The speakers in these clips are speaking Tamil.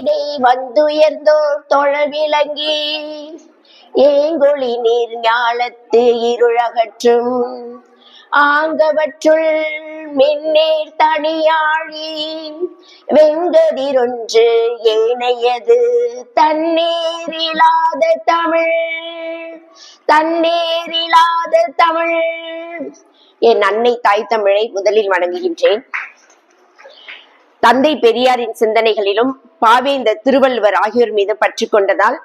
இடை வந்துயர்ந்தோர் தொழ விளங்கி ஏங்கொழி நீர் ஞாலத்து இருளகற்றும். ஆங்கவற்றுள் மின்னேர் தனியாழி வெங்கதிரொன்று ஏனையது தண்ணீரிலாத தமிழ். தன்னேரிலாத தமிழ். என் அன்னை தாய் தமிழை முதலில் வணங்குகின்றேன். தந்தை பெரியாரின் சிந்தனைகளிலும் பாவேந்த திருவள்ளுவர் ஆகியோர் மீது பற்றி கொண்டதால்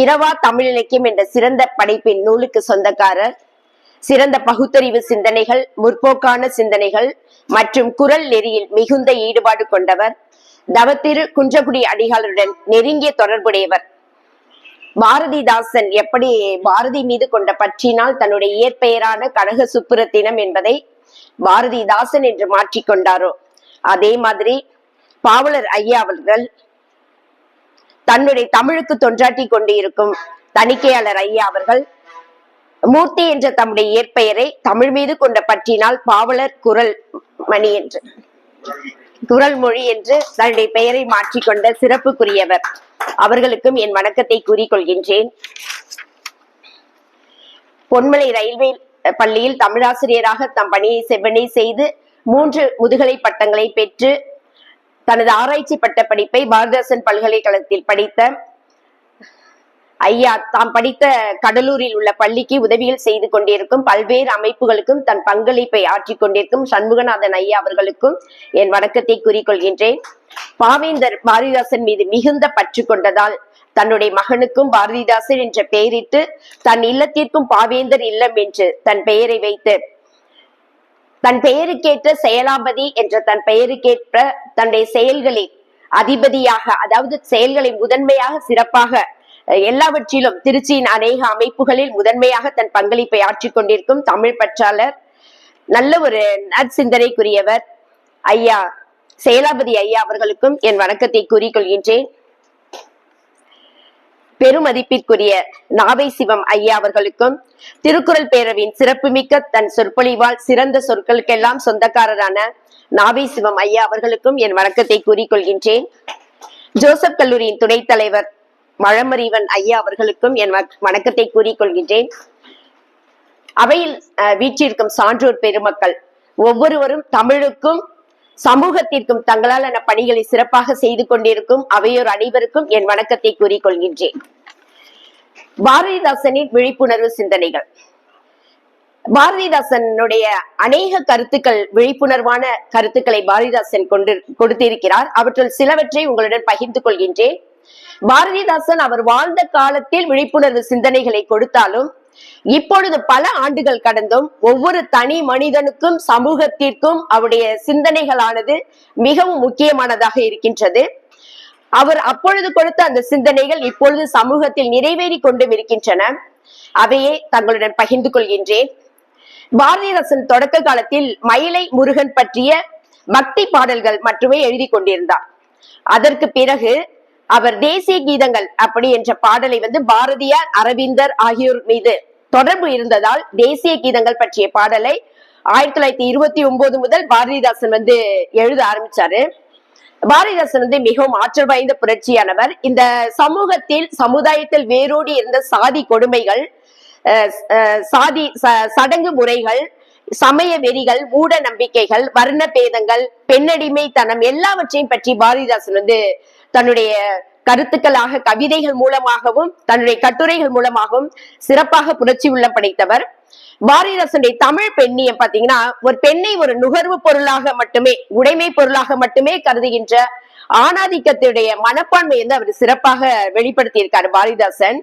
இரவா தமிழ் இலக்கியம் என்ற சிறந்த படைப்பின் நூலுக்கு சொந்தக்காரர். சிறந்த பகுத்தறிவு சிந்தனைகள் முற்போக்கான சிந்தனைகள் மற்றும் குரல் நெறியில் மிகுந்த ஈடுபாடு கொண்டவர். தவத்திரு குன்றகுடி அடிகாலருடன் நெருங்கிய தொடர்புடையவர். பாரதிதாசன் எப்படி பாரதி மீது கொண்ட பற்றினால் தன்னுடைய இயற்பெயரான கனக சுப்புரத்தினம் என்பதை பாரதிதாசன் என்று மாற்றிக்கொண்டாரோ அதே மாதிரி பாவலர் ஐயா அவர்கள் தன்னுடைய தமிழுக்கு தொன்றாட்டி கொண்டு இருக்கும் தணிக்கையாளர் ஐயா அவர்கள் மூர்த்தி என்ற தம்முடைய இயற்பெயரை தமிழ் மீது கொண்ட பற்றினால் பாவலர் குரல் மணி என்று குரல் மொழி என்று தன்னுடைய பெயரை மாற்றிக்கொண்ட சிறப்புக்குரியவர். அவர்களுக்கும் என் வணக்கத்தை கூறிக்கொள்கின்றேன் பொன்மலை ரயில்வே பள்ளியில் தமிழாசிரியராக தம் பணியை செவ்வனே செய்து மூன்று முதுகலை பட்டங்களை பெற்று தனது ஆராய்ச்சி பட்ட படிப்பை பாரதிதாசன் பல்கலைக்கழகத்தில் படித்த ஐயா தாம் படித்த கடலூரில் உள்ள பள்ளிக்கு உதவிகள் செய்து கொண்டிருக்கும் பல்வேறு அமைப்புகளுக்கும் தன் பங்களிப்பை ஆற்றிக் கொண்டிருக்கும் சண்முகநாதன் ஐயா அவர்களுக்கும் என் வணக்கத்தை கூறிக்கொள்கின்றேன். பாவேந்தர் பாரதிதாசன் மீது மிகுந்த பற்று கொண்டதால் தன்னுடைய மகனுக்கும் பாரதிதாசன் என்ற பெயரிட்டு தன் இல்லத்திற்கும் பாவேந்தர் இல்லம் என்று தன் பெயரை வைத்து தன் பெயருக்கேற்ற செயலாபதி என்ற தன் பெயருக்கேற்ற தன்னுடைய செயல்களில் அதிபதியாக அதாவது செயல்களை முதன்மையாக சிறப்பாக எல்லாவற்றிலும் திருச்சியின் அநேக அமைப்புகளில் முதன்மையாக தன் பங்களிப்பை ஆற்றிக் கொண்டிருக்கும் தமிழ் பற்றாளர் நல்ல ஒரு நற்சிந்தனைக்குரியவர் ஐயா செயலாபதி ஐயா அவர்களுக்கும் என் வணக்கத்தை கூறிக்கொள்கின்றேன். பெருமதிப்பிற்குரிய நாவை சிவம் ஐயா அவர்களுக்கும் திருக்குறள் பேரவின் சிறப்புமிக்க தன் சொற்பொழிவால் சிறந்த சொற்களுக்கெல்லாம் சொந்தக்காரரான நாவை சிவம் ஐயா அவர்களுக்கும் என் வணக்கத்தை கூறிக்கொள்கின்றேன் ஜோசப் கல்லூரியின் துணைத் தலைவர் மழமறிவன் ஐயா அவர்களுக்கும் என் வணக்- வணக்கத்தை கூறிக்கொள்கின்றேன் அவையில் அஹ், வீற்றிருக்கும் சான்றோர் பெருமக்கள் ஒவ்வொருவரும் தமிழுக்கும் சமூகத்திற்கும் தங்களாலான பணிகளை சிறப்பாக செய்து கொண்டிருக்கும் அவையோர் அனைவருக்கும் என் வணக்கத்தை கூறிக்கொள்கின்றேன். பாரதிதாசனின் விழிப்புணர்வு சிந்தனைகள். பாரதிதாசனுடைய அநேக கருத்துக்கள் விழிப்புணர்வான கருத்துக்களை பாரதிதாசன் கொண்டு கொடுத்திருக்கிறார். அவற்றில் சிலவற்றை உங்களுடன் பகிர்ந்து கொள்கின்றேன். பாரதிதாசன் அவர் வாழ்ந்த காலத்தில் விழிப்புணர்வு சிந்தனைகளை கொடுத்தாலும் இப்பொழுது பல ஆண்டுகள் கடந்தும் ஒவ்வொரு தனி மனிதனுக்கும் சமூகத்திற்கும் அவருடைய சிந்தனைகளானது மிகவும் முக்கியமானதாக இருக்கின்றது. அவர் அப்பொழுது கொடுத்த அந்த சிந்தனைகள் இப்பொழுது சமூகத்தில் நிறைவேறி கொண்டு இருக்கின்றன அவையே தங்களுடன் பகிர்ந்து கொள்கின்றேன். பாரதிதாசன் தொடக்க காலத்தில் மயிலை முருகன் பற்றிய பக்தி பாடல்கள் மட்டுமே எழுதி கொண்டிருந்தார். அதற்கு பிறகு அவர் தேசிய கீதங்கள் அப்படி என்ற பாடலை வந்து பாரதியார் அரவிந்தர் ஆகியோர் மீது தொடர்பு இருந்ததால் தேசிய கீதங்கள் பற்றிய பாடலை ஆயிரத்தி தொள்ளாயிரத்தி இருபத்தி ஒன்பது முதல் பாரதிதாசன் வந்து எழுத ஆரம்பிச்சாரு. பாரதிதாசன் வந்து மிகவும் ஆற்றல் வாய்ந்த புரட்சியானவர். இந்த சமூகத்தில் சமுதாயத்தில் வேரோடி இருந்த சாதி கொடுமைகள் அஹ், அஹ், சாதி ச- சடங்கு முறைகள் சமய வெறிகள் மூட நம்பிக்கைகள் வர்ண பேதங்கள் பெண்ணடிமைத்தனம் எல்லாவற்றையும் பற்றி பாரதிதாசன் வந்து தன்னுடைய கருத்துக்களாக கவிதைகள் மூலமாகவும் தன்னுடைய கட்டுரைகள் மூலமாகவும் சிறப்பாக புரட்சி உள்ளம் படைத்தவர். பாரதிதாசனுடைய தமிழ் பெண்ணியம் பாத்தீங்கன்னா ஒரு பெண்ணை ஒரு நுகர்வு பொருளாக மட்டுமே உடைமை பொருளாக மட்டுமே கருதுகின்ற ஆணாதிக்கத்துடைய மனப்பான்மை வந்து அவர் சிறப்பாக வெளிப்படுத்தியிருக்காரு பாரதிதாசன்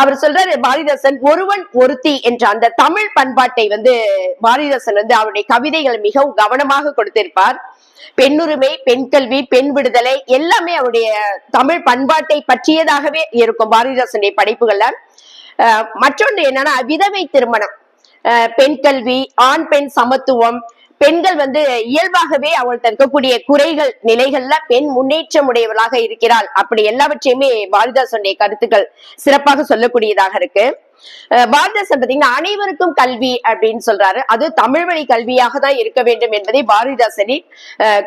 அவர் சொல்றாரு பாரதிதாசன் ஒருவன் ஒருத்தி என்ற அந்த தமிழ் பண்பாட்டை வந்து பாரதிதாசன் வந்து அவருடைய கவிதைகள் மிகவும் கவனமாக கொடுத்திருப்பார். பெண்ணுரிமை பெண் கல்வி பெண் விடுதலை எல்லாமே அவருடைய தமிழ் பண்பாட்டை பற்றியதாகவே இருக்கும் பாரதிதாசனுடைய படைப்புகள்ல. மற்றொன்று என்னன்னா விதவை திருமணம். பெண் கல்வி ஆண் பெண் சமத்துவம் பெண்கள் வந்து இயல்பாகவே அவள் இருக்கக்கூடிய குறைகள் நிலைகள்ல பெண் முன்னேற்றம் உடையவளாக இருக்கிறாள். அப்படி எல்லாவற்றையுமே பாரதிதாசனுடைய கருத்துக்கள் சிறப்பாக சொல்லக்கூடியதாக இருக்கு. பாரதிதாசன் பாத்தீங்கன்னா அனைவருக்கும் கல்வி அப்படின்னு சொல்றாரு. அது தமிழ் வழி கல்வியாக தான் இருக்க வேண்டும் என்பதே பாரதிதாசனின்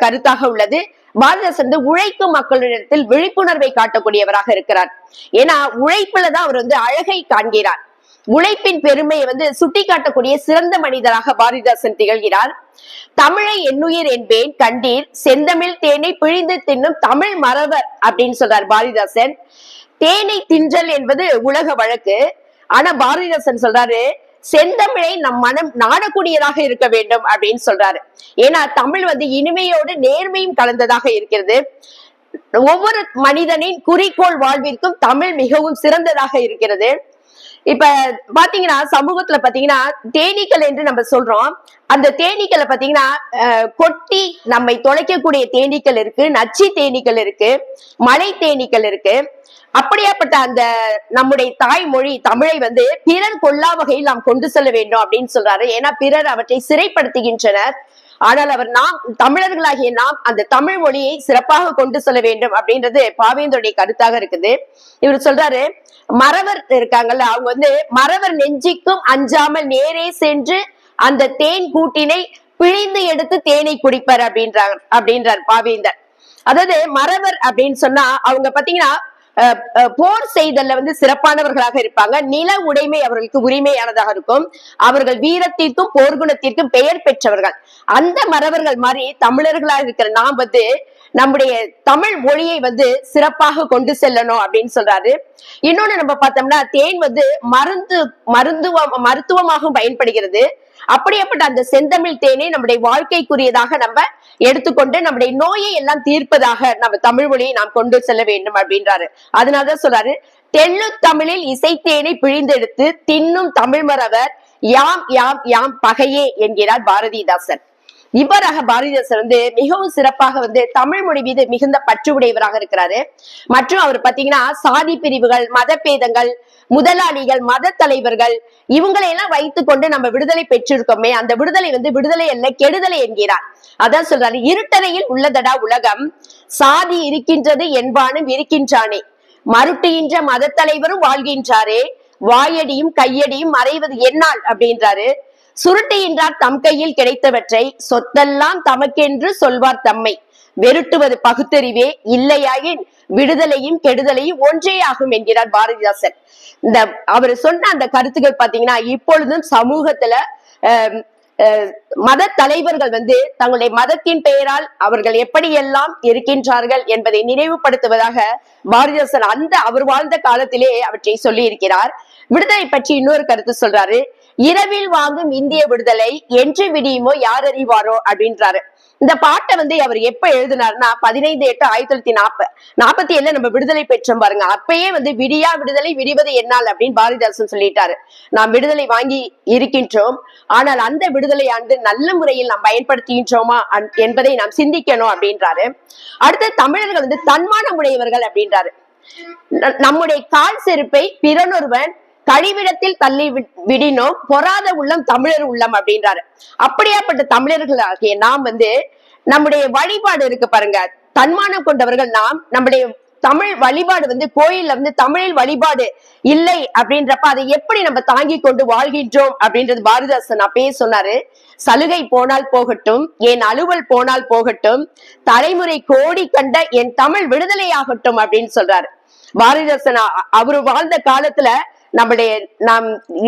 கருத்தாக உள்ளது. பாரதிதாசன் வந்து உழைக்கும் மக்களிடத்தில் விழிப்புணர்வை காட்டக்கூடியவராக இருக்கிறார். ஏன்னா உழைப்புலதான் அவர் வந்து அழகை காண்கிறார். உழைப்பின் பெருமையை வந்து சுட்டிக்காட்டக்கூடிய சிறந்த மனிதராக பாரதிதாசன் திகழ்கிறார். தமிழை எண்ணுயிர் என்பேன் கண்டீர். செந்தமிழ் தேனை பிழிந்து தின்னும் தமிழ் மறவர் அப்படின்னு சொல்றார் பாரதிதாசன். தேனை தின்றல் என்பது உலக வழக்கு. ஆனா பாரதிதாசன் சொல்றாரு செந்தமிழை நம் மனம் நாடக்கூடியதாக இருக்க வேண்டும் அப்படின்னு சொல்றாரு. ஏன்னா தமிழ் வந்து இனிமையோடு நேர்மையும் கலந்ததாக இருக்கிறது. ஒவ்வொரு மனிதனின் குறிக்கோள் வாழ்விற்கும் தமிழ் மிகவும் சிறந்ததாக இருக்கிறது. இப்ப பாத்தீங்கன்னா சமூகத்துல பாத்தீங்கன்னா தேனீக்கள் என்று நம்ம சொல்றோம். அந்த தேனீக்களை பாத்தீங்கன்னா கொட்டி நம்மை தொலைக்கக்கூடிய தேனீக்கள் இருக்கு நச்சு தேனீக்கள் இருக்கு மலை தேனீக்கள் இருக்கு. அப்படியாப்பட்ட அந்த நம்முடைய தாய்மொழி தமிழை வந்து பிறர் கொல்லா வகையில் நாம் கொண்டு செல்ல வேண்டும் அப்படின்னு சொல்றாரு. ஏன்னா பிறர் அவற்றை சிறைப்படுத்துகின்றனர். ஆனால் அவர் நாம் தமிழர்களாகிய நாம் அந்த தமிழ் மொழியை சிறப்பாக கொண்டு செல்ல வேண்டும் அப்படின்றது பாவேந்தருடைய கருத்தாக இருக்குது. இவர் சொல்றாரு மறவர் இருக்காங்கல்ல அவங்க வந்து மறவர் நெஞ்சிக்கும் அஞ்சாமல் நேரே சென்று அந்த தேன் கூட்டினை பிழிந்து எடுத்து தேனை குடிப்பர் அப்படின்றாங்க அப்படின்றார் பாவேந்தர் அதாவது மறவர் அப்படின்னு சொன்னா அவங்க பாத்தீங்கன்னா போர் செய்தல்ல வந்து சிறப்பானவர்களாக இருப்பாங்க. நில உடைமை அவர்களுக்கு உரிமையானதாக இருக்கும். அவர்கள் வீரத்திற்கும் போர்க்குணத்திற்கும் பெயர் பெற்றவர்கள். அந்த மறவர்கள் மாதிரி தமிழர்களாக இருக்கிற நாம் வந்து நம்முடைய தமிழ் மொழியை வந்து சிறப்பாக கொண்டு செல்லணும் அப்படின்னு சொல்றாரு. இன்னொன்னு நம்ம பார்த்தோம்னா தேன் வந்து மருந்து மருந்துவ மருத்துவமாகவும் பயன்படுகிறது. அப்படியேப்பட்ட அந்த செந்தமிழ் தேனை நம்முடைய வாழ்க்கைக்குரியதாக நம்ம எடுத்துக்கொண்டு நம்முடைய நோயை எல்லாம் தீர்ப்பதாக நம்ம தமிழ் மொழியை நாம் கொண்டு செல்ல வேண்டும் அப்படின்றாரு. அதனாலதான் சொல்றாரு தெள்ளு தமிழில் இசைத்தேனை பிழிந்தெடுத்து தின்னும் தமிழ் மறவர் யாம் யாம் யாம் பகையே என்கிறார் பாரதிதாசன். இவ்வாறாக பாரதிதாசன் வந்து மிகவும் சிறப்பாக வந்து தமிழ் மொழி மீது மிகுந்த பற்று உடையவராக இருக்கிறாரு. மற்றும் அவர் பாத்தீங்கன்னா சாதி பிரிவுகள் மதபேதங்கள் முதலாளிகள் மத தலைவர்கள் இவங்களை எல்லாம் வைத்துக் கொண்டு நம்ம விடுதலை பெற்றிருக்கோமே அந்த விடுதலை வந்து விடுதலை அல்ல கெடுதலை என்கிறார். அதான் சொல்றாரு இருட்டறையில் உள்ளதடா உலகம் சாதி இருக்கின்றது என்பானும் இருக்கின்றானே. மறுட்டுகின்ற மத தலைவரும் வாழ்கின்றாரே வாயடியும் கையடியும் மறைவது என்னால் அப்படின்றாரு. சுருட்டுகின்றார் தம் கையில் கிடைத்தவற்றை சொத்தெல்லாம் தமக்கென்று சொல்வார் தம்மை. வெருட்டுவது பகுத்தறிவே இல்லையாயின் விடுதலையும் கெடுதலையும் ஒன்றே ஆகும் என்கிறார் பாரதிதாசன். இந்த அவர் சொன்ன அந்த கருத்துக்கள் பாத்தீங்கன்னா இப்பொழுதும் சமூகத்துல மத தலைவர்கள் வந்து தங்களுடைய மதத்தின் பெயரால் அவர்கள் எப்படியெல்லாம் இருக்கின்றார்கள் என்பதை நினைவுபடுத்துவதாக பாரதிதாசன் அந்த அவர் வாழ்ந்த காலத்திலே அவற்றை சொல்லி இருக்கிறார் விடுதலை பற்றி இன்னொரு கருத்து சொல்றாரு. இரவில் வாங்கும் இந்திய விடுதலை என்று விடியுமோ யார் அறிவாரோ அப்படின்றாரு. இந்த பாட்டை வந்து அவர் எப்ப எழுதினார்னா பதினைந்து எட்டு ஆயிரத்தி தொள்ளாயிரத்தி நாற்பது. நாற்பத்தி ஏழுல நம்ம விடுதலை பெற்றோம் பாருங்க. அப்பயே வந்து விடியா விடுதலை விடிவது என்னால் அப்படின்னு பாரதிதாசன் சொல்லிட்டாரு. நாம் விடுதலை வாங்கி இருக்கின்றோம். ஆனால் அந்த விடுதலையானது நல்ல முறையில் நாம் பயன்படுத்துகின்றோமா என்பதை நாம் சிந்திக்கணும் அப்படின்றாரு. அடுத்து தமிழர்கள் வந்து தன்மானம் உடையவர்கள் அப்படின்றாரு. நம்முடைய கால் செருப்பை பிறனொருவன் கழிவிடத்தில் தள்ளி விடினோம். பொறாத உள்ளம் தமிழர் உள்ளம் அப்படின்றாரு. அப்படியாப்பட்ட தமிழர்களாகிய நாம் வந்து நம்முடைய வழிபாடு இருக்கு பாருங்க. தன்மானம் கொண்டவர்கள் நாம் நம்முடைய தமிழ் வழிபாடு வந்து கோயில்ல வந்து தமிழில் வழிபாடு இல்லை அப்படின்றப்ப அதை எப்படி நம்ம தாங்கி கொண்டு வாழ்கின்றோம் அப்படின்றது பாரதிதாசன் அப்பயே சொன்னாரு. சலுகை போனால் போகட்டும் என் அலுவல் போனால் போகட்டும் தலைமுறை கோடி கண்ட என் தமிழ் விடுதலை ஆகட்டும் அப்படின்னு சொல்றாரு. பாரதிதாசன் அவரு வாழ்ந்த காலத்துல நம்முடைய நாம்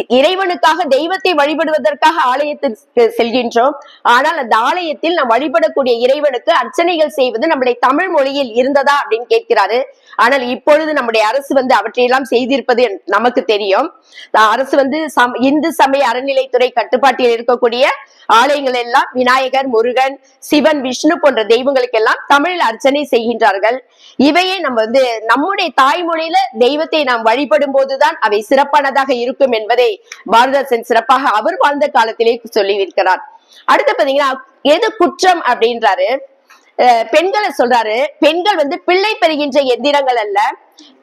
இறைவனுக்காக தெய்வத்தை வழிபடுவதற்காக ஆலயத்திற்கு செல்கின்றோம். ஆனால் அந்த ஆலயத்தில் நாம் வழிபடக்கூடிய இறைவனுக்கு அர்ச்சனைகள் செய்வது நம்முடைய தமிழ் மொழியில் இருந்ததா அப்படின்னு கேட்கிறாரு. ஆனால் இப்பொழுது நம்முடைய அரசு வந்து அவற்றையெல்லாம் செய்திருப்பது நமக்கு தெரியும். அரசு வந்து சம்- இந்து சமய அறநிலைத்துறை கட்டுப்பாட்டில் இருக்கக்கூடிய ஆலயங்கள் எல்லாம் விநாயகர் முருகன் சிவன் விஷ்ணு போன்ற தெய்வங்களுக்கு எல்லாம் தமிழில் அர்ச்சனை செய்கின்றார்கள். இவையே நம்ம வந்து நம்முடைய தாய்மொழியில தெய்வத்தை நாம் வழிபடும் போதுதான் அவை சிறப்பானதாக இருக்கும் என்பதை பாரதாசன் சிறப்பாக அவர் வாழ்ந்த காலத்திலே சொல்லியிருக்கிறார். அடுத்து பாத்தீங்கன்னா எது குற்றம் அப்படின்றாரு. பெண்களை சொல்றாரு பெண்கள் வந்து பிள்ளை பெறுகின்ற எந்திரங்கள் அல்ல.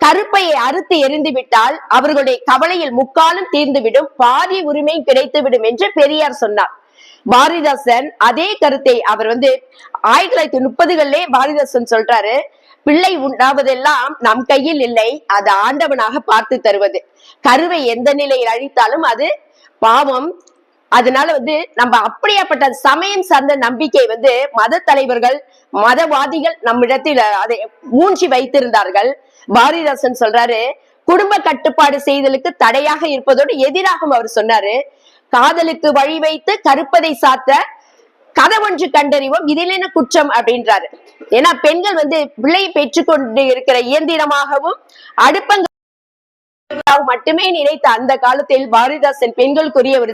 கருப்பையை அறுத்து எரிந்து விட்டால் அவர்களுடைய கவலையில் முக்காலும் தீர்ந்துவிடும் பாதி உரிமை கிடைத்துவிடும் என்று பெரியார் சொன்னார். பாரதிதாசன் அதே கருத்தை அவர் வந்து ஆயிரத்தி தொள்ளாயிரத்தி முப்பதுகளிலே பாரதிதாசன் சொல்றாரு. பிள்ளை உண்டாவதெல்லாம் நம் கையில் இல்லை. அது ஆண்டவனாக பார்த்து தருவது. கருவை எந்த நிலையில் அழித்தாலும் அது பாவம். அதனால வந்து நம்ம அப்படியாப்பட்ட சமயம் சார்ந்த நம்பிக்கை வந்து மத தலைவர்கள் மதவாதிகள் நம்மிடத்தில் அதை மூஞ்சி வைத்திருந்தார்கள். பாரதிதாசன் சொல்றாரு குடும்ப கட்டுப்பாடு செய்தலுக்கு தடையாக இருப்பதோடு எதிராகவும் அவர் சொன்னாரு. காதலுக்கு வழி வைத்து கருப்பதை சாத்த கதவொன்று கண்டறிவோம் இதில் என்ன குற்றம் அப்படின்றாரு. ஏன்னா பெண்கள் வந்து பிள்ளையை பெற்றுக்கொண்டு இருக்கிற இயந்திரமாகவும் அடுப்பங்க மட்டுமே நினைத்த அந்த காலத்தில் பாரதிதாசன் பெண்களுக்குரிய ஒரு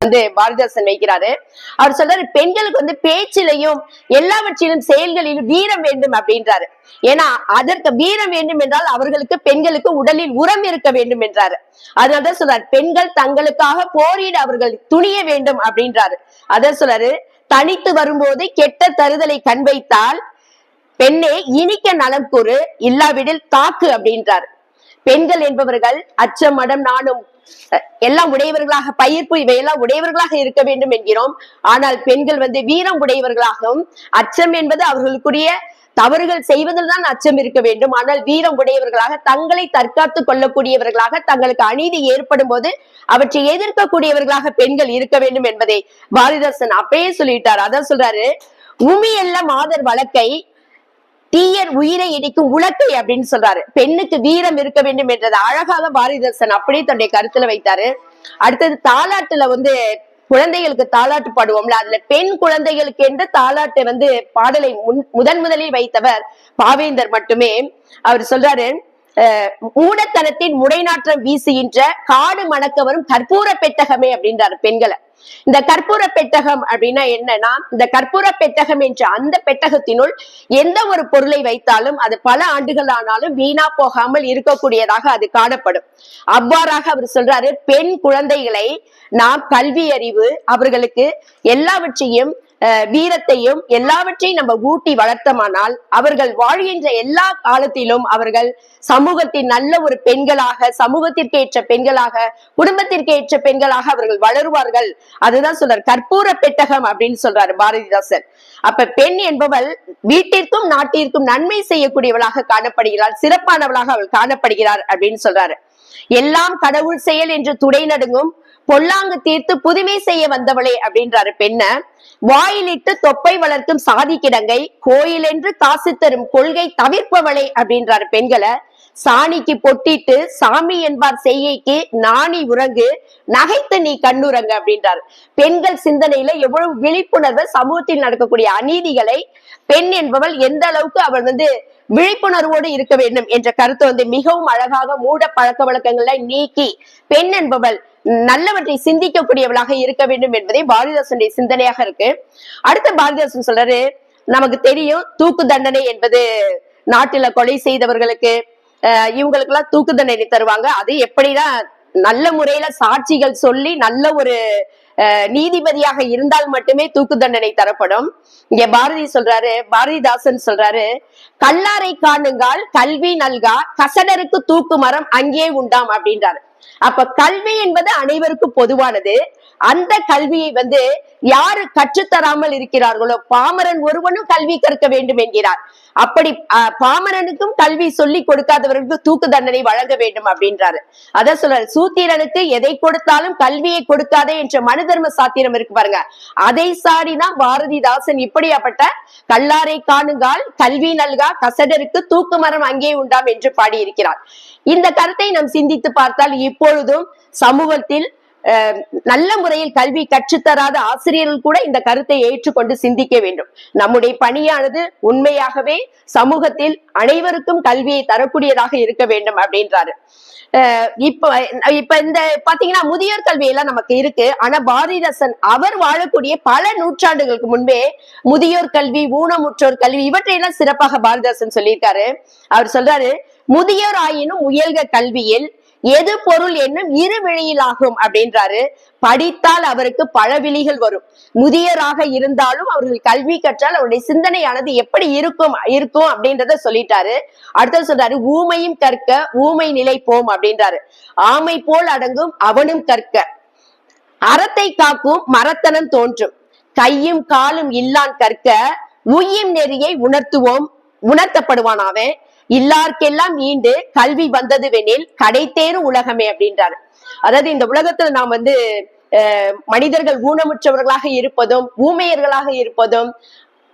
வந்து பாரதிதாசன் வைக்கிறாரு. அவர் சொல்றாரு பெண்களுக்கு வந்து பேச்சிலையும் எல்லாவற்றிலும் செயல்களிலும் வீரம் வேண்டும் அப்படின்றாரு. ஏன்னா அதற்கு வீரம் வேண்டும் என்றால் அவர்களுக்கு பெண்களுக்கு உடலில் உரம் இருக்க வேண்டும் என்றாரு. அதனாலதான் சொல்றாரு பெண்கள் தங்களுக்காக போரிட அவர்கள் துணிய வேண்டும் அப்படின்றாரு. அதான் சொல்றாரு தனித்து வரும்போது கெட்ட தருதலை கண் வைத்தால் பெண்ணே இனிக்க நலம் கூறு இல்லாவிடில் தாக்கு அப்படின்றார். பெண்கள் என்பவர்கள் அச்சம் மடம் நானும் எல்லாம் உடையவர்களாக பயிர்ப்பு இவையெல்லாம் உடையவர்களாக இருக்க வேண்டும் என்கிறோம். ஆனால் பெண்கள் வந்து வீரம் உடையவர்களாகவும் அச்சம் என்பது அவர்களுக்குரிய தவறுகள் செய்வதில் தான் அச்சம் இருக்க வேண்டும். ஆனால் வீரம் உடையவர்களாக தங்களை தற்காத்துக் கொள்ளக்கூடியவர்களாக தங்களுக்கு அநீதி ஏற்படும் போது அவற்றை எதிர்க்கக்கூடியவர்களாக பெண்கள் இருக்க வேண்டும் என்பதை பாரதிதாசன் அப்பயே சொல்லிட்டார். அதான் சொல்றாரு உமி எல்ல மாதர் வழக்கை தீயர் உயிரை இடிக்கும் உலக்கை அப்படின்னு சொல்றாரு. பெண்ணுக்கு வீரம் இருக்க வேண்டும் என்றது அழகாக பாரதிதாசன் அப்படியே தன்னுடைய கருத்துல வைத்தாரு. அடுத்தது தாலாட்டுல வந்து குழந்தைகளுக்கு தாலாட்டு பாடுவோம்ல அதுல பெண் குழந்தைகளுக்கு என்ற தாலாட்டு வந்து பாடலை முன் முதன் முதலில் வைத்தவர் பாவேந்தர் மட்டுமே. அவர் சொல்றாரு மூடத்தனத்தின் முடைநாற்றம் வீசுகின்ற காடு மணக்க வரும் கற்பூர பெட்டகமே அப்படின்றாரு பெண்களை. இந்த கற்பூர பெட்டகம் அப்படின்னா என்னன்னா இந்த கற்பூர பெட்டகம் என்ற அந்த பெட்டகத்தினுள் எந்த ஒரு பொருளை வைத்தாலும் அது பல ஆண்டுகள் ஆனாலும் வீணா போகாமல் இருக்கக்கூடியதாக அது காணப்படும். அவ்வாறாக அவர் சொல்றாரு பெண் குழந்தைகளை நாம் கல்வி அறிவு அவர்களுக்கு எல்லாவற்றையும் வீரத்தையும் எல்லாவற்றையும் நம்ம ஊட்டி வளர்த்தமானால் அவர்கள் வாழ்கின்ற எல்லா காலத்திலும் அவர்கள் சமூகத்தின் நல்ல ஒரு பெண்களாக சமூகத்திற்கு ஏற்ற பெண்களாக குடும்பத்திற்கு ஏற்ற பெண்களாக அவர்கள் வளருவார்கள். அதுதான் சொல்றாரு கற்பூர பெட்டகம் அப்படின்னு சொல்றாரு பாரதிதாசன் அப்ப பெண் என்பவள் வீட்டிற்கும் நாட்டிற்கும் நன்மை செய்யக்கூடியவளாக காணப்படுகிறாள் சிறப்பானவளாக அவள் காணப்படுகிறார் அப்படின்னு சொல்றாரு. எல்லாம் கடவுள் செயல் என்று துடை நடுங்கும் பொல்லாங்கு தீர்த்து புதுமை செய்ய வந்தவளே அப்படின்றாரு பெண்ண. வாயிலிட்டு தொப்பை வளர்க்கும் சாதி கிடங்கை கோயில் என்று காசு தரும் கொள்கை தவிர்ப்பவளே அப்படின்றாரு பெண்களை. சாணிக்கு பொட்டிட்டு சாமி என்பார் செய்கைக்கு நாணி உறங்கு நகைத்து நீ கண்ணுறங்க அப்படின்றார். பெண்கள் சிந்தனையில எவ்வளவு விழிப்புணர்வு சமூகத்தில் நடக்கக்கூடிய அநீதிகளை பெண் என்பவள் எந்த அளவுக்கு அவள் வந்து விழிப்புணர்வோடு இருக்க வேண்டும் என்ற கருத்தை வந்து மிகவும் அழகாக மூட பழக்க வழக்கங்களை நீக்கி பெண் என்பவள் நல்லவற்றை சிந்திக்கக்கூடியவளாக இருக்க வேண்டும் என்பதே பாரதிதாசனுடைய சிந்தனையாக இருக்கு. அடுத்த பாரதிதாசன் சொல்றாரு நமக்கு தெரியும் தூக்கு தண்டனை என்பது நாட்டுல கொலை செய்தவர்களுக்கு இவங்களுக்கெல்லாம் தூக்கு தண்டனை தருவாங்க. அது எப்படிதான் நல்ல முறையில சாட்சிகள் சொல்லி நல்ல ஒரு அஹ், நீதிபதியாக இருந்தால் மட்டுமே தூக்கு தண்டனை தரப்படும். இங்க பாரதி சொல்றாரு பாரதிதாசன் சொல்றாரு கல்லாரை காணுங்கால் கல்வி நல்கா கசடருக்கு தூக்கு மரம் அங்கே உண்டாம் அப்படின்றாரு. அப்ப கல்வி என்பது அனைவருக்கும் பொதுவானது. அந்த கல்வியை வந்து யாரு கற்றுத்தராமல் இருக்கிறார்களோ பாமரன் ஒருவனும் கல்வி கற்க வேண்டும் என்கிறார். அப்படி பாமரனுக்கும் கல்வி சொல்லி கொடுக்காதவர்களுக்கு தூக்கு தண்டனை வழங்க வேண்டும் அப்படின்றாரு. அதான் சொல்றாரு சூத்திரனுக்கு எதை கொடுத்தாலும் கல்வியை கொடுக்காதே என்ற மனு தர்ம சாத்திரம் இருக்கு பாருங்க. அதை சாடிதான் பாரதிதாசன் இப்படியாப்பட்ட கல்லாரை காணுங்கால் கல்வி நல்கா கசடருக்கு தூக்கு மரம் அங்கே உண்டாம் என்று பாடியிருக்கிறார். இந்த கருத்தை நாம் சிந்தித்து பார்த்தால் இப்பொழுதும் சமூகத்தில் நல்ல முறையில் கல்வி கற்றுத்தராத ஆசிரியர்கள் கூட இந்த கருத்தை ஏற்றுக்கொண்டு சிந்திக்க வேண்டும். நம்முடைய பணியானது உண்மையாகவே சமூகத்தில் அனைவருக்கும் கல்வியை தரக்கூடியதாக இருக்க வேண்டும் அப்படின்றாரு. இப்ப இப்ப இந்த பாத்தீங்கன்னா முதியோர் கல்வி எல்லாம் நமக்கு இருக்கு. ஆனா பாரதிதாசன் அவர் வாழக்கூடிய பல நூற்றாண்டுகளுக்கு முன்பே முதியோர் கல்வி ஊனமுற்றோர் கல்வி இவற்றையெல்லாம் சிறப்பாக பாரதிதாசன் சொல்லியிருக்காரு. அவர் சொல்றாரு முதியோர் ஆயினும் முயல்க கல்வியில் எது பொருள் என்னும் இரு விழியிலாகும் அப்படின்றாரு. படித்தால் அவருக்கு பல விழிகள் வரும். முதியராக இருந்தாலும் அவர்கள் கல்வி கற்றால் அவருடைய சிந்தனையானது எப்படி இருக்கும் இருக்கும் அப்படின்றத சொல்லிட்டாரு. அடுத்தது சொல்றாரு ஊமையும் கற்க ஊமை நிலை போம் அப்படின்றாரு. ஆமை போல் அடங்கும் அவனும் கற்க. அறத்தை காக்கும் மரத்தனம் தோன்றும். கையும் காலும் இல்லான் கற்க. உய்யும் நெறியை உணர்த்துவோம் உணர்த்தப்படுவான் அவன். இல்லார்க்கெல்லாம் ஈண்டு கல்வி வந்ததுவெனில் கடை உலகமே அப்படின்றாரு. அதாவது இந்த உலகத்துல நாம் வந்து மனிதர்கள் ஊனமுற்றவர்களாக இருப்பதும் ஊமையர்களாக இருப்பதும்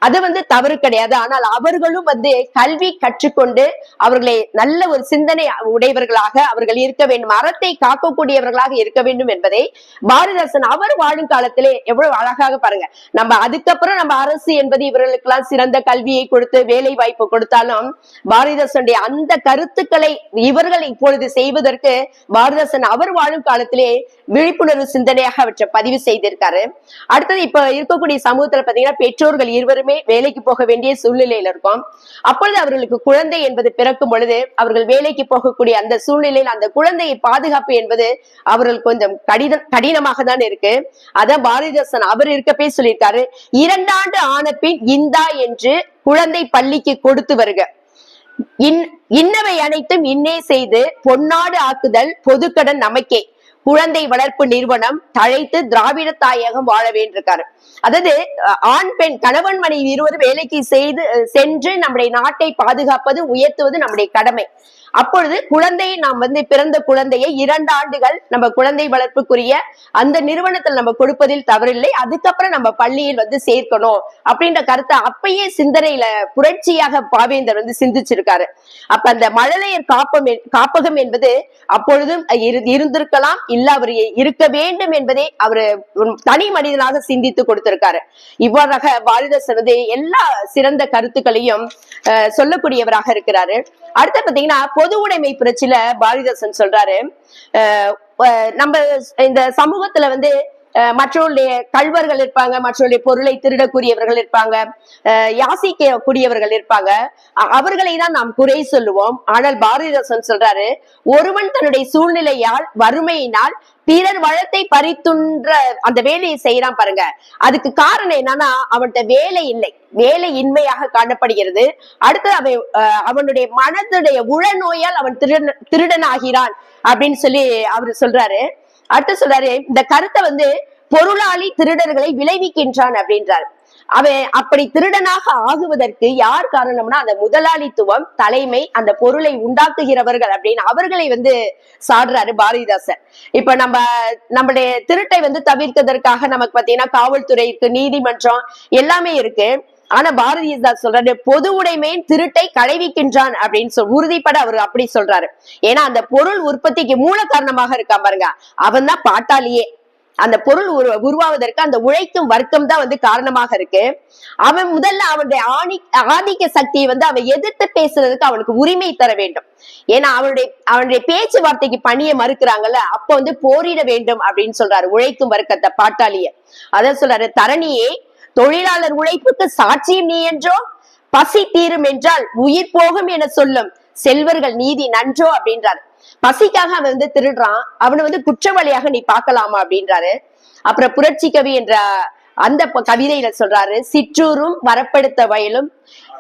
அது வந்து தவறு கிடையாது. ஆனால் அவர்களும் வந்து கல்வி கற்றுக்கொண்டு அவர்களை நல்ல ஒரு சிந்தனை உடையவர்களாக அவர்கள் இருக்க வேண்டும். அறத்தை காக்கக்கூடியவர்களாக இருக்க வேண்டும் என்பதை பாரதிதாசன் அவர் வாழும் காலத்திலே எவ்வளவு அழகாக பாருங்க. நம்ம அதுக்கப்புறம் நம்ம அரசு என்பது இவர்களுக்கெல்லாம் சிறந்த கல்வியை கொடுத்து வேலை வாய்ப்பு கொடுத்தாலும் பாரதிதாசனுடைய அந்த கருத்துக்களை இவர்கள் இப்பொழுது செய்வதற்கு பாரதிதாசன் அவர் வாழும் காலத்திலே விழிப்புணர்வு சிந்தனையாக அவற்றை பதிவு செய்திருக்காரு. அடுத்தது இப்ப இருக்கக்கூடிய சமூகத்துல பாத்தீங்கன்னா பெற்றோர்கள் இருவருமே வேலைக்கு போக வேண்டிய சூழ்நிலையில இருக்கும். அப்பொழுது அவர்களுக்கு குழந்தை என்பது பிறக்கும் பொழுது அவர்கள் வேலைக்கு போகக்கூடிய அந்த சூழ்நிலையில் அந்த குழந்தையை பாதுகாப்பு என்பது அவர்கள் கொஞ்சம் கடின கடினமாக தான் இருக்கு. அதான் பாரதிதாசன் அவர் இருக்கப்பே சொல்லியிருக்காரு இரண்டாண்டு ஆன பின் இந்தா என்று குழந்தை பள்ளிக்கு கொடுத்து வருக. இன் இன்னவை அனைத்தும் இன்னே செய்து பொன்னாடு ஆக்குதல் பொதுக்கடன் நமக்கே. குழந்தை வளர்ப்பு நிறுவனம் தழைத்து திராவிட தாயகம் வாழ வேண்டியிருக்காரு. அதாவது ஆண் பெண் கணவன் மனைவி இருவரும் வேலைக்கு செய்து சென்று நம்முடைய நாட்டை பாதுகாப்பது உயர்த்துவது நம்முடைய கடமை. அப்பொழுது குழந்தையை நாம் வந்து பிறந்த குழந்தையை இரண்டு ஆண்டுகள் நம்ம குழந்தை வளர்ப்புக்குரிய அந்த நிறுவனத்தில் நம்ம கொடுப்பதில் தவறில்லை. அதுக்கப்புறம் நம்ம பள்ளியில் வந்து சேர்க்கணும் அப்படின்ற கருத்தை அப்பயே சிந்தனையில புரட்சியாக பாவேந்தர் வந்து சிந்திச்சிருக்காரு. அப்ப அந்த மழலையர் காப்பம் காப்பகம் என்பது அப்பொழுதும் இரு- இருந்திருக்கலாம் இல்ல அவர் இருக்க வேண்டும் என்பதை அவர் தனி மனிதனாக சிந்தித்து கொடுத்திருக்காரு. இவ்வாறாக பாரதிதாசன் வந்து எல்லா சிறந்த கருத்துக்களையும் அஹ், சொல்லக்கூடியவராக இருக்கிறாரு. அடுத்து பாத்தீங்கன்னா பொது உடைமை புரட்சியில பாரதிதாசன் சொல்றாரு. நம்ம இந்த சமூகத்துல வந்து மற்றவருடைய கல்வர்கள் இருப்பாங்க மற்றவருடைய பொருளை திருடக்கூடியவர்கள் இருப்பாங்க யாசிக்க கூடியவர்கள் இருப்பாங்க. அவர்களை தான் நாம் குறை சொல்லுவோம். ஆனால் பாரதிதாசன் சொல்றாரு ஒருவன் தன்னுடைய சூழ்நிலையால் வறுமையினால் பிறர் வளத்தை பறித்துன்ற அந்த வேலையை செய்யறான் பாருங்க. அதுக்கு காரணம் என்னன்னா அவன்கிட்ட வேலை இல்லை. வேலை இன்மையாக காணப்படுகிறது. அடுத்து அவன் அவனுடைய மனதுடைய உளநோயால் அவன் திருடன் திருடன் ஆகிறான் அப்படின்னு சொல்லி அவர் சொல்றாரு. அடுத்து சொல்றாரு இந்த கருத்தை வந்து பொருளாளி திருடர்களை விளைவிக்கின்றான் அப்படின்றார். அவன் அப்படி திருடனாக ஆகுவதற்கு யார் காரணம்னா அந்த முதலாளித்துவம் தலைமை அந்த பொருளை உண்டாக்குகிறவர்கள் அப்படின்னு அவர்களை வந்து சாடுறாரு பாரதிதாசன். இப்ப நம்ம நம்மளுடைய திருட்டை வந்து தவிர்க்கிறதற்காக நமக்கு பாத்தீங்கன்னா காவல்துறை இருக்கு நீதிமன்றம் எல்லாமே இருக்கு. ஆனா பாரதிதாஸ் சொல்றாரு பொது உடைமையின் திருட்டை களைவிக்கின்றான் அப்படின்னு சொல் உறுதிப்பட அவர் அப்படி சொல்றாரு. ஏன்னா அந்த பொருள் உற்பத்திக்கு மூல காரணமாக இருக்கான் பாருங்க. அவன் தான் பாட்டாளியே. அந்த பொருள் உருவாவதற்கு அந்த உழைக்கும் வர்க்கம் தான் வந்து காரணமாக இருக்கு. அவன் முதல்ல அவனுடைய ஆணி ஆதிக்க சக்தியை வந்து அவன் எதிர்த்து பேசுறதுக்கு அவனுக்கு உரிமை தர வேண்டும். ஏன்னா அவனுடைய அவனுடைய பேச்சுவார்த்தைக்கு பணியை மறுக்கிறாங்கல்ல அப்ப வந்து போரிட வேண்டும் அப்படின்னு சொல்றாரு உழைக்கும் வர்க்கத்தை பாட்டாளிய. அதான் சொல்றாரு தரணியே தொழிலாளர் உழைப்புக்கு சாட்சியம் நீ என்றோ பசி தீரும் என்றால் உயிர் போகும் என சொல்லும் செல்வர்கள் நீதி நன்றோ அப்படின்றாரு. பசிக்காக அவன் வந்து திருடுறான். அவனை வந்து குற்றவாளியாக நீ பார்க்கலாமா அப்படின்றாரு. அப்புறம் புரட்சி கவி என்ற அந்த கவிதையில சொல்றாரு சிற்றூரும் வரப்படுத்த வயலும்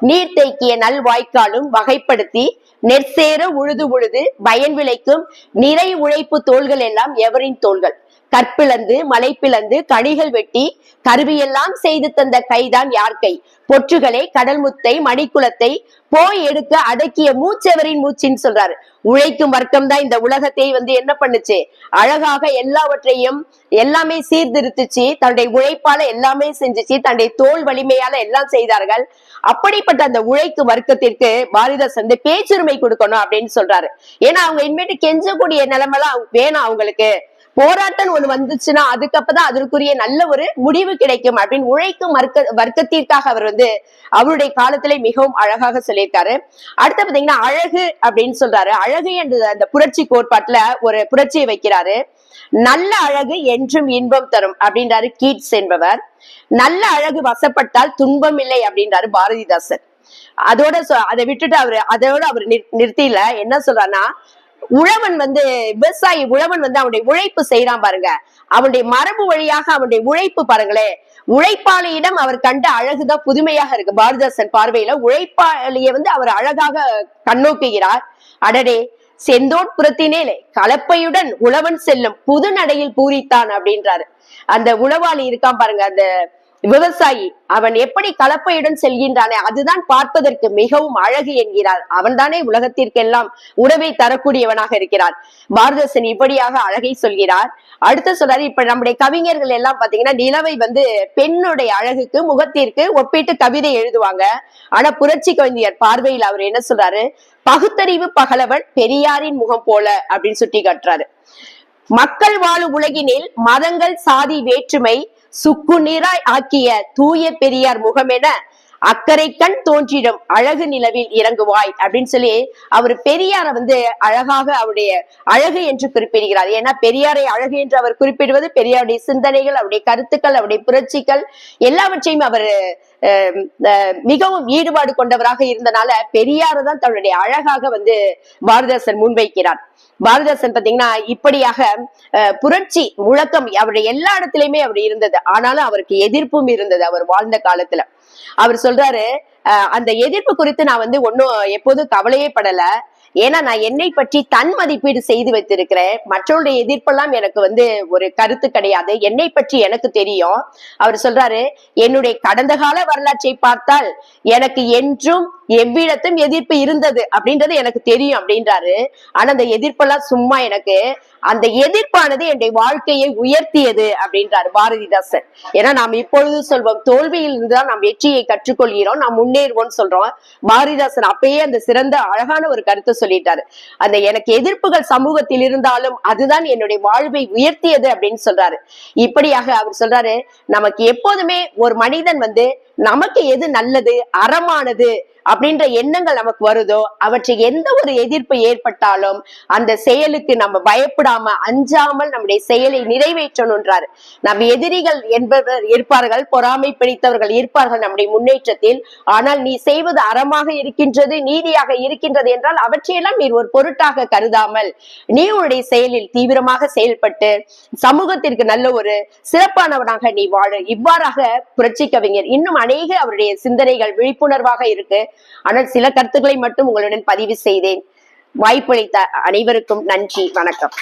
நீர் தேக்கிய நல் வாய்க்காலும் வகைப்படுத்தி நெற்சேர உழுது உழுது பயன் விளைக்கும் நிறை உழைப்பு தோள்கள் எல்லாம் எவரின் தோள்கள்? கற்பிளந்து மலை பிளந்து கனிகள் வெட்டி கருவியெல்லாம் செய்து தந்த கைதான் யார் கை? பொற்றுகளை கடல் முத்தை மணிக்குளத்தை போய் எடுக்க அடக்கிய மூச்செவரின் மூச்சின்னு சொல்றாரு. உழைக்கும் வர்க்கம் தான் இந்த உலகத்தை வந்து என்ன பண்ணுச்சு? அழகாக எல்லாவற்றையும் எல்லாமே சீர்திருத்துச்சு. தன்னுடைய உழைப்பால எல்லாமே செஞ்சுச்சு. தன்னுடைய தோல் வலிமையால எல்லாம் செய்தார்கள். அப்படிப்பட்ட அந்த உழைக்கும் வர்க்கத்திற்கு பாரதிதாசன் வந்து பேச்சுரிமை கொடுக்கணும் அப்படின்னு சொல்றாரு. ஏன்னா அவங்க இனிமேட்டு கெஞ்சக்கூடிய நிலைமைலாம் வேணாம் அவங்களுக்கு. போராட்டம் ஒண்ணு வந்துச்சுன்னா அதுக்கப்பதான் அதற்குரிய நல்ல ஒரு முடிவு கிடைக்கும் அப்படின்னு உழைக்கும் வர்க்க வர்க்கத்திற்காக அவர் வந்து அவருடைய காலத்திலே மிகவும் அழகாக சொல்லியிருக்காரு. அடுத்து பாத்தீங்கன்னா அழகு அப்படின்னு சொல்றாரு. அழகு என்ற அந்த புரட்சி கோட்பாட்டுல ஒரு புரட்சியை வைக்கிறாரு. நல்ல அழகு என்றும் இன்பம் தரும் அப்படின்றாரு கீட்ஸ் என்பவர். நல்ல அழகு வசப்பட்டால் துன்பம் இல்லை அப்படின்றாரு பாரதிதாசன். அதோட அதை விட்டுட்டு அவரு அதோட அவர் நிறுத்தில என்ன சொல்றாருன்னா உழவன் வந்து விவசாயி உழவன் வந்து அவனுடைய உழைப்பு செய்யறான் பாருங்க. அவனுடைய மரபு வழியாக அவனுடைய உழைப்பு பாருங்களேன் உழைப்பாளியிடம் அவர் கண்ட அழகுதான் புதுமையாக இருக்கு. பாரதிதாசன் பார்வையில உழைப்பாளியை வந்து அவர் அழகாக கண்ணோக்குகிறார். அடடே செந்தோட்புறத்தினேலே கலப்பையுடன் உழவன் செல்லும் புது நடையில் பூரித்தான் அப்படின்றாரு. அந்த உழவாளி இருக்கான் பாருங்க அந்த விவசாயி அவன் எப்படி கலப்பையுடன் செல்கின்றானே அதுதான் பார்ப்பதற்கு மிகவும் அழகு என்கிறார் அவன்தானே உலகத்திற்கெல்லாம் உணவை தரக்கூடியவனாக இருக்கிறான். பாரதசன் இப்படியாக அழகை சொல்கிறார். அடுத்து சொல்றாரு இப்ப நம்முடைய கவிஞர்கள் எல்லாம் பாத்தீங்கன்னா நிலவை வந்து பெண்ணுடைய அழகுக்கு முகத்திற்கு ஒப்பிட்டு கவிதை எழுதுவாங்க. ஆனா புரட்சி கவிஞர் பார்வையில் அவர் என்ன சொல்றாரு? பகுத்தறிவு பகலவன் பெரியாரின் முகம் போல அப்படின்னு சுட்டி காட்டுறாரு மக்கள் வாழும் உலகினில் மதங்கள் சாதி வேற்றுமை சுக்குநீராய் ஆக்கிய தூய பெரியார் முகமென அக்கறை கண் தோன்றிடும் அழகு நிலவில் இறங்குவாய் அப்படின்னு சொல்லி அவர் பெரியார வந்து அழகாக அவருடைய அழகு என்று குறிப்பிடுகிறார். ஏன்னா பெரியாரை அழகு என்று அவர் குறிப்பிடுவது பெரியாருடைய சிந்தனைகள் அவருடைய கருத்துக்கள் அவருடைய புரட்சிகள் எல்லாவற்றையும் அவர் மிகவும் ஈடுபாடு கொண்டவராக இருந்தனால பெரியார தான் தன்னுடைய அழகாக வந்து பாரதிதாசன் முன்வைக்கிறார். பாரதிதாசன் பாத்தீங்கன்னா இப்படியாக புரட்சி முழக்கம் அவருடைய எல்லா இடத்துலயுமே அவர் இருந்தது. ஆனாலும் அவருக்கு எதிர்ப்பும் இருந்தது அவர் வாழ்ந்த காலத்துல. அவர் சொல்றாரு அந்த எதிர்ப்பு குறித்து நான் வந்து ஒன்னும் எப்போதும் கவலையே படல. ஏன்னா நான் என்னை பற்றி தன் மதிப்பீடு செய்து வைத்திருக்கிறேன். மற்றவருடைய எதிர்ப்பெல்லாம் எனக்கு வந்து ஒரு கருத்து கிடையாது. என்னை பற்றி எனக்கு தெரியும். அவர் சொல்றாரு என்னுடைய கடந்த கால வரலாற்றை பார்த்தால் எனக்கு என்றும் எவ்விடத்தும் எதிர்ப்பு இருந்தது. அப்படின்றது எனக்கு தெரியும் அப்படின்றாரு. ஆனா அந்த எதிர்ப்பெல்லாம் சும்மா எனக்கு அந்த எதிர்ப்பானது என்னுடைய வாழ்க்கையை உயர்த்தியது அப்படின்றாரு பாரதிதாசன். ஏன்னா நாம் இப்பொழுது சொல்வோம் தோல்வியில் இருந்துதான் நாம் வெற்றியை கற்றுக்கொள்கிறோம் நாம் முன்னேறுவோம்னு சொல்றோம். பாரதிதாசன் அப்பயே அந்த சிறந்த அழகான ஒரு கருத்தை சொல்லிட்டாரு. அந்த எனக்கு எதிர்ப்புகள் சமூகத்தில் இருந்தாலும் அதுதான் என்னுடைய வாழ்வை உயர்த்தியது அப்படின்னு சொல்றாரு. இப்படியாக அவர் சொல்றாரு நமக்கு எப்போதுமே ஒரு மனிதன் வந்து நமக்கு எது நல்லது அறமானது அப்படின்ற எண்ணங்கள் நமக்கு வருதோ அவற்றை எந்த ஒரு எதிர்ப்பு ஏற்பட்டாலும் அந்த செயலுக்கு நம்ம பயப்படாம அஞ்சாமல் நம்முடைய செயலை நிறைவேற்றணுன்றாரு நம் எதிரிகள் என்பவர் இருப்பார்கள் பொறாமை பிடித்தவர்கள் இருப்பார்கள் நம்முடைய முன்னேற்றத்தில். ஆனால் நீ செய்வது அறமாக இருக்கின்றது நீதியாக இருக்கின்றது என்றால் அவற்றையெல்லாம் நீ ஒரு பொருட்டாக கருதாமல் நீ உன்னுடைய செயலில் தீவிரமாக செயல்பட்டு சமூகத்திற்கு நல்ல ஒரு சிறப்பானவனாக நீ வாழ இவ்வாறாக புரட்சி கவிஞர் இன்னும் அநேக அவருடைய சிந்தனைகள் விழிப்புணர்வாக இருக்கு. ஆனால் சில கருத்துக்களை மட்டும் உங்களுடன் பதிவு செய்தேன். வாய்ப்பளித்த அனைவருக்கும் நன்றி. வணக்கம்.